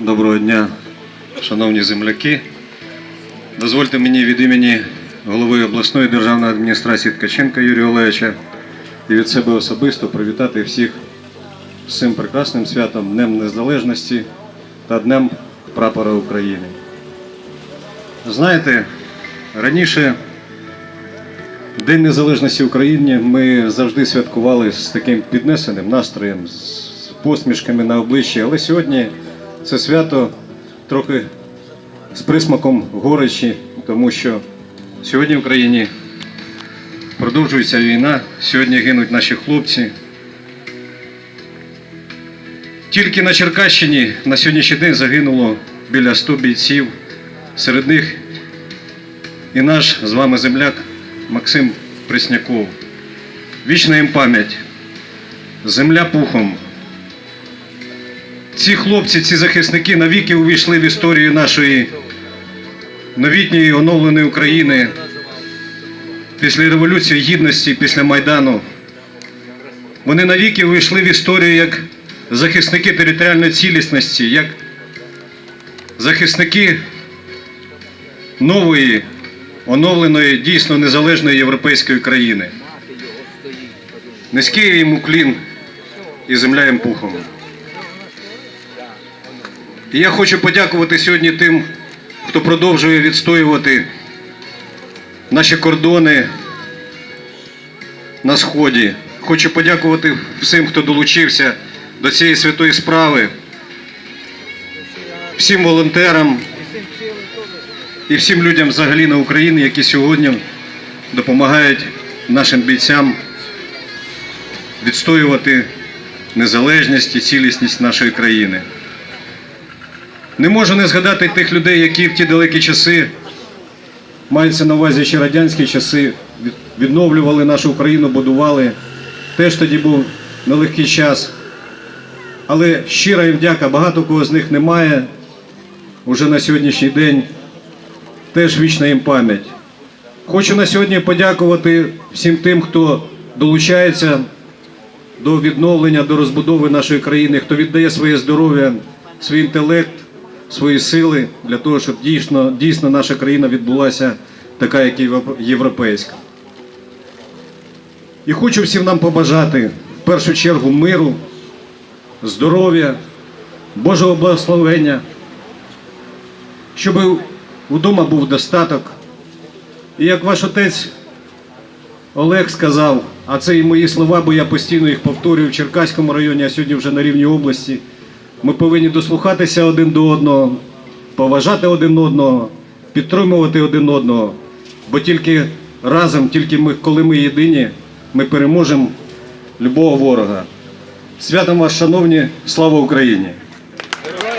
Доброго дня, шановні земляки. Дозвольте мені від імені голови обласної державної адміністрації Ткаченка Юрія Олеговича і від себе особисто привітати всіх з цим прекрасним святом Днем Незалежності та Днем Прапора України. Знаєте, раніше День Незалежності України ми завжди святкували з таким піднесеним настроєм, з посмішками на обличчі, але сьогодні це свято трохи з присмаком горечі, тому що сьогодні в Україні продовжується війна, сьогодні гинуть наші хлопці. Тільки на Черкащині на сьогоднішній день загинуло біля 100 бійців. Серед них і наш з вами земляк Максим Пресняков. Вічна їм пам'ять. Земля пухом. Ці хлопці, ці захисники навіки увійшли в історію нашої новітньої оновленої України після Революції Гідності, після Майдану. Вони навіки увійшли в історію як захисники територіальної цілісності, як захисники нової, оновленої, дійсно незалежної європейської країни. Низький йому клін і земля їм пухом. І я хочу подякувати сьогодні тим, хто продовжує відстоювати наші кордони на Сході. Хочу подякувати всім, хто долучився до цієї святої справи, всім волонтерам і всім людям взагалі на Україні, які сьогодні допомагають нашим бійцям відстоювати незалежність і цілісність нашої країни. Не можу не згадати тих людей, які в ті далекі часи, мається на увазі ще радянські часи, відновлювали нашу Україну, будували. Теж тоді був нелегкий час. Але щира їм дяка, багато кого з них немає уже на сьогоднішній день. Теж вічна їм пам'ять. Хочу на сьогодні подякувати всім тим, хто долучається до відновлення, до розбудови нашої країни, хто віддає своє здоров'я, свій інтелект, свої сили для того, щоб дійсно, дійсно наша країна відбулася така, як євро- європейська. І хочу всім нам побажати в першу чергу миру, здоров'я, Божого благословення, щоб вдома був достаток. І як ваш отець Олег сказав, а це і мої слова, бо я постійно їх повторюю в Черкаському районі, а сьогодні вже на рівні області. Ми повинні дослухатися один до одного, поважати один одного, підтримувати один одного. Бо тільки разом, тільки ми, коли ми єдині, ми переможемо любого ворога. Святом вас, шановні, слава Україні!